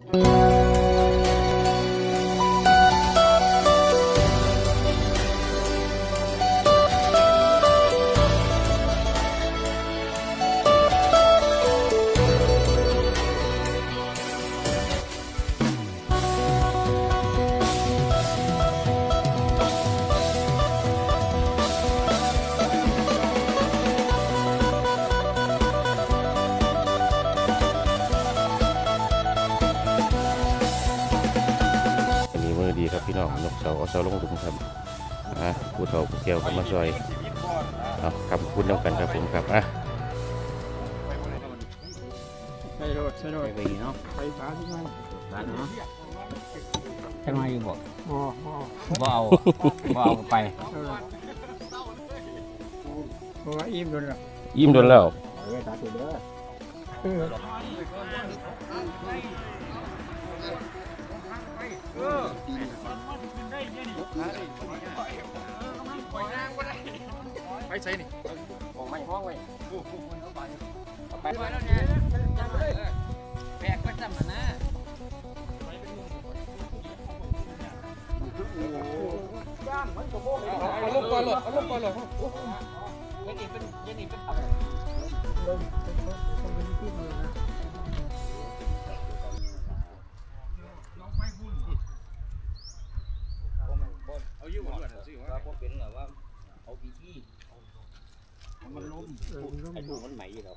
อั น้องนกเสาเอาเสาลงหลุมครับอะผู้เฒ่าผู้แก้วเข้ามาซอยเอาคำพูดเดียวกันครับผมครับอะใส่โรดใส่โรดไปเนาะไปฟ้าที่ไหนบ้านเนาะจังไงอยู่บ่อ๋ออ๋อบ่เอาบ่เอาไปเออเพราะว่าอิ่มโดนละยิ้มโดนแล้วเออตาตัวเด้อเออ ไปใส่นี่ของไม่ห้องไว้แบกไปจำนะเอาลูกก่อนหลดเอาลูกก่อนหลดยันนี่เป็นยันนี่เป็น เอาอยู่บ่ล่ะสิว่าบ่เป็นหรอว่าเอาปีที่มันล้มไอ้พวกมันใหม่อยู่แล้ว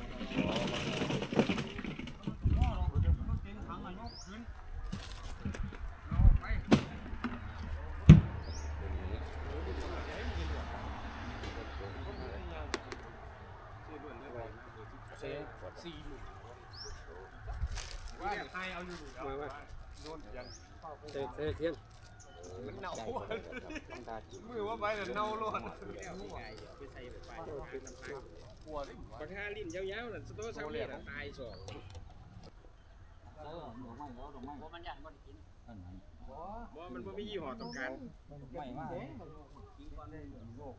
เปลี่ยนอยู่นะบ้าแล้วบ่เตะเตะเทียนมันเน่าตามือว่าไปแล้วเน่าล้วนปากกาลิ้นยาวๆน่ะสโตซังเนี่ยตายสองเออดอกไม้แล้วดอกไม้มันยันมันกินอันนั้นบ่มันบ่มียี่ห้อต้องการไม่ว่ากินก่อนเลยโลก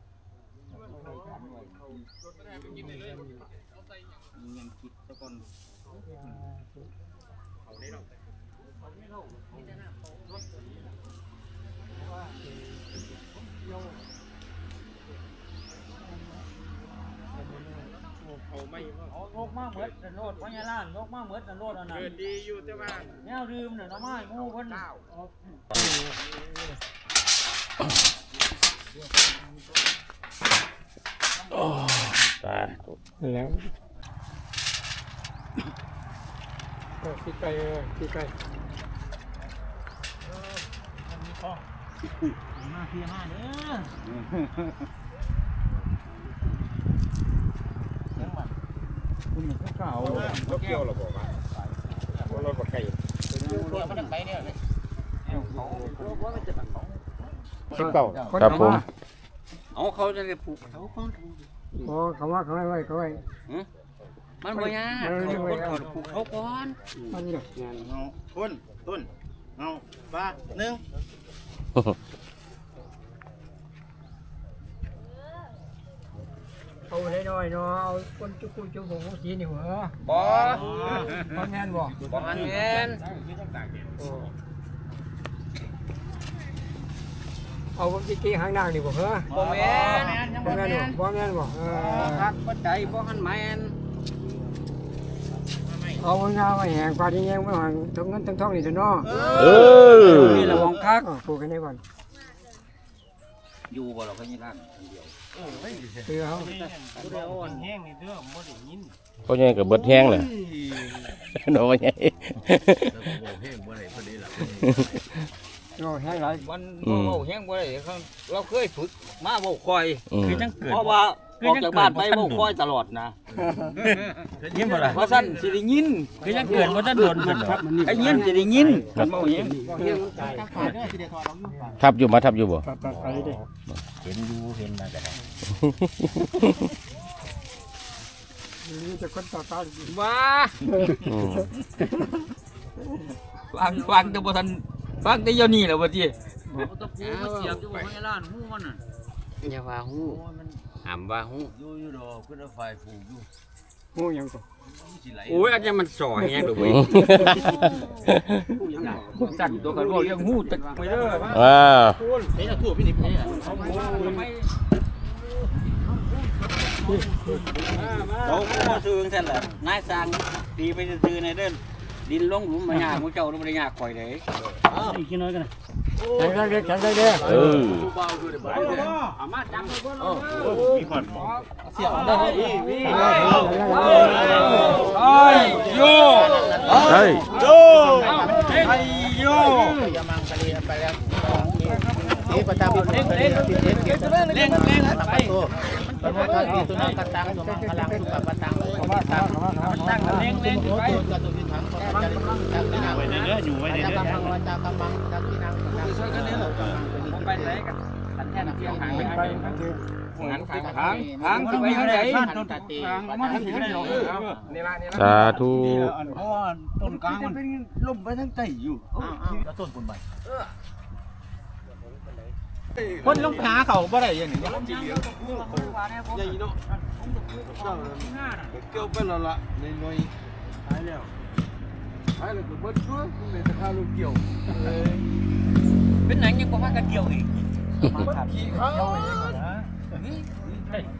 มีเงินคิดซะก่อนเอาได้หรอก เอาไม่ว่าเอายกมาเหมือดนั่นโลดพญาล่างยกมากเหมือดนั่นโลดอันนั้นเกิดดีอยู่แต่ว่าแนวดื่มเนี่ยน้ำไม้งูเพิ่นน่ะตายแล้วคิดไปคิดไป มาเพียมาเด้อคุณมันก็เก่ารถเกี่ยวหรอบอกว่าว่ารถบักไก่มันตั้งไปเนี่ยเลยสิบเก้าครับผมเอาเขาจะได้ผูกเขาก่อนโอ้เขาว่าเขาไว้ไว้เขาไว้มันบ่ยากคนเขาผูกเขาก่อนมันนี่หละเอต้นต้น เอาปลาหนึ่งเอาน้อยๆเนาะเอาคนจุกุจุกุสีนี่หัวบ่บ่แม่นบ่บ่อันแม่นเอาผมสิกี้หางนางนี่บ่เหรอบ่แม่นบ่แม่นบ่บ่แม่นบ่เออคักบ่ใจบ่หันแม่น เอางาไว้แหงปลาที่แยงไว้หางทั้งเงินทั้งทองนี่ซะเนาะเออนี่ละวงคักอะปลูกกันได้ก่อนอยู่บ่เราก็ยี่ร้านอันเดียวคือเอาเดี๋ยวอ่อนแห้งนี่เด้อบ่ได้ยินพ่อใหญ่กับเบิดแห้งเลยน้องพ่อใหญ่โอ้แห้งหลายมันอืบ่มเว้าแฮงบ่ได้เขาเราเคยฝึกมาเว้าคอยอืมคือจังเกิดเพราะว่า ออกจากบ้านไปเว้าคอยตลอดนะยินบ่ล่ะว่าซั่นสิได้ยินคือจังเกิดบ่ทันโดนขึ้นหรอกไอ้ยินสิได้ยินกันเว้าหยังทับอยู่มาทับอยู่บ่ปลาปลาไปดิ เห็นอยู่เห็นมาแต่นี่จะคนต่อตาว่าอืมวางวางแต่บ่ทันฟังแต่เดี๋ยวนี้แหล้วบ่ติ เสียบอยู่ข้างล่างหูมันน่ะอย่าว่าฮู้ ห้ามว่าฮู้อยู่อยู่ดอกเพิ่นเอาไฟผูกอยู่งูยังก็สิไหลโอ้ยอันนี้มันสอแฮงดอกเว้ยสั่นตัวกันบ่เรื่องฮู้ตึกไปเด้อว้าวเฮ้ยทั่วพี่นิพนธ์เราบ่ซื้อจังซั่นล่ะนายสร้างตีไปซื่อๆในเด้อดินลงหลุมมายากหมู่เจ้าบ่ได้ยากข่อยเด้อีกน้อยกันนะ เออเสียบได้โยเฮ้ยนี่ประจำเป็นเล่นเล่นเล่นเล่นเล่นเล่นเล่นไปตัวตัวนั้นตัวนั้นกระตังตัวนั้นกำลังตัวกระตังกระตังตั้งเล่นเล่นไปตัว ที่ถังจะจะที่นั่งไว้ในเนื้ออยู่ไว้ในเนื้อจะกำลังจะกำลังจะที่นั่งช่วยกันเนี่ยไปไหนกันกันแท้เที่ยวหางไปไปหันขางขางขางไปทางไหนต้นตาตีมาทางไหนหรอนี่ละนี่ละสาธุเพราะว่าต้นกลางมันเป็นลมไปทั้งใจอยู่แล้วต้นคนใบคนลงหาเขาบ่ได้ยังนี่ใหญ่เนาะเกี่ยวไปแล้วล่ะในหน่วยหายแล้วายแล้วก็เบิดชั่วคุณเลยจะฆ่าลูกเกี่ยวเป็นหนังยังบ่พากันเดียวอีกขี้เขา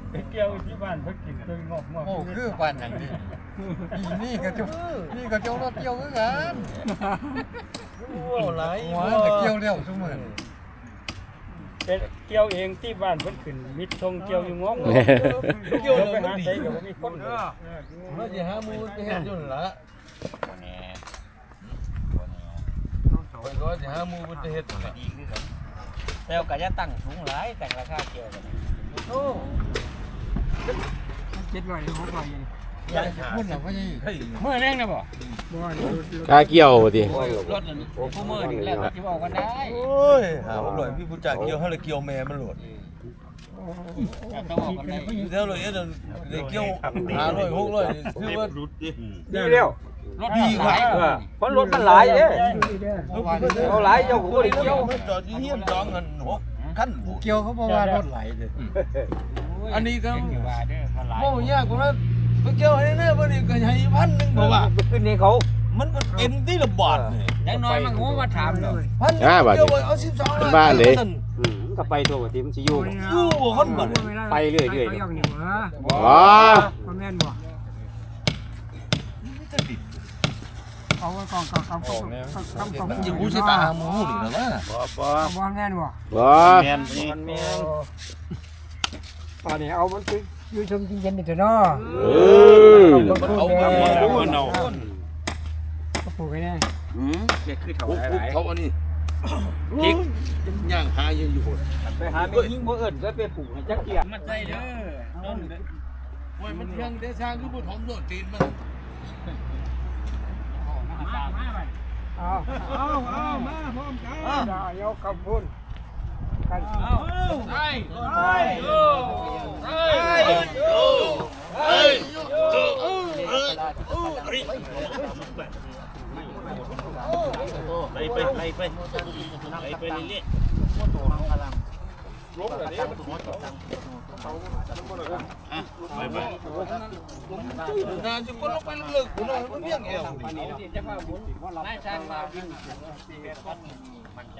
ไปเกี่ยวที่บ้านเพิ่นกินตัวงอกงอกโอ้คือปันอย่างนี้นี่ก็จะนี่ก็จะรถเกี่ยวคือกันโอ้ไหลหัวแต่เกี่ยวเร็วซุมื้อเป็นเกี่ยวเองที่บ้านเพิ่นขึ้นมิดทงเกี่ยวอยู่งอกเกี่ยวไปหาใส่ก็บ่มีคนเด้อเราจะหามูจะเห็นอยู่ละ ไปก็จะหามูจะเห็นละแล้วก็จะตั้งสูงหลายแต่ราคาเกี่ยวกันโอ้เจ็ดร้อยหกร้อยพูดหนังว่ายี่เมื่อแรงนะบ่กาเกี่ยวดิรถนั่นผู้เมื่อนี่แล้วที่บอกว่าได้โอ้ยหาหน่อยพี่ผู้จ่าเกี่ยวเฮาเลยเกี่ยวแม่มันโหลด ต้องบอกกันได้เท่าเลยเดี๋ยวเดี๋ยวเกี่ยวหาหน่อยหกหน่อยคือว่าดีแล้วรถดีหลาเพราะรถมันหลายเด้เอาหลายเจ้าผู้ได้เกี่ยวจอดยี่เฮียนจองเงินหกขั้นเกี่ยวเขาบอกว่ารถไหลเลยอันนี้ก็ว่าเด้อมันหลายโอ้ยากกว่านั้นไปเกี่ยวให้แน่บ่นี่ก็ให้พันหนึ่งบอกว่าขึ้นนี่เขามันเป็นที่ระบาดนี่อย่างน้อยมันงูมาถามเนาะพันเกี่ยวนี้ไว้เอา12เป็นบ้านเลย ก็ไปตัวทีมันสิอยู่อยู่บ่คนบ่นี่ไปเรื่อยๆย่องนี่บ่ว้าพ่อแม่นบ่เอาไว้กองกองกองกองกองกองมันอยู่ผู้สิตาหาหมูนี่ล่ะว่าบ่แม่นบ่ว้ามันแม่นป่านนี้เอามันไปอยู่ชมกินเย็นนี่เถอะเนาะเออเอาเอาเอาเอาก็ปลูกไว้แน่อืมเด็กคือเฒ่าปุ๊บหปุ๊บลายเขาอันนี้ พริกย่างหาอยู่อยู่คนไปหาแม่ยิงบ่เอิ้นก็ไปปลูกให้จักเกียมันใจเด้อต้นโอ้ยมันเพียงแต่สร้างคือบ่ถมโดดตีนมันเอาเอาเอามาพร้อมกันอย่ายกคำพูดกันไปไปไปไปไป ไปเรื่อยไปไปน่าจะคนลงไปลึกๆคุณมันเพียงเอวนายช่างมาวิ่งมันใจ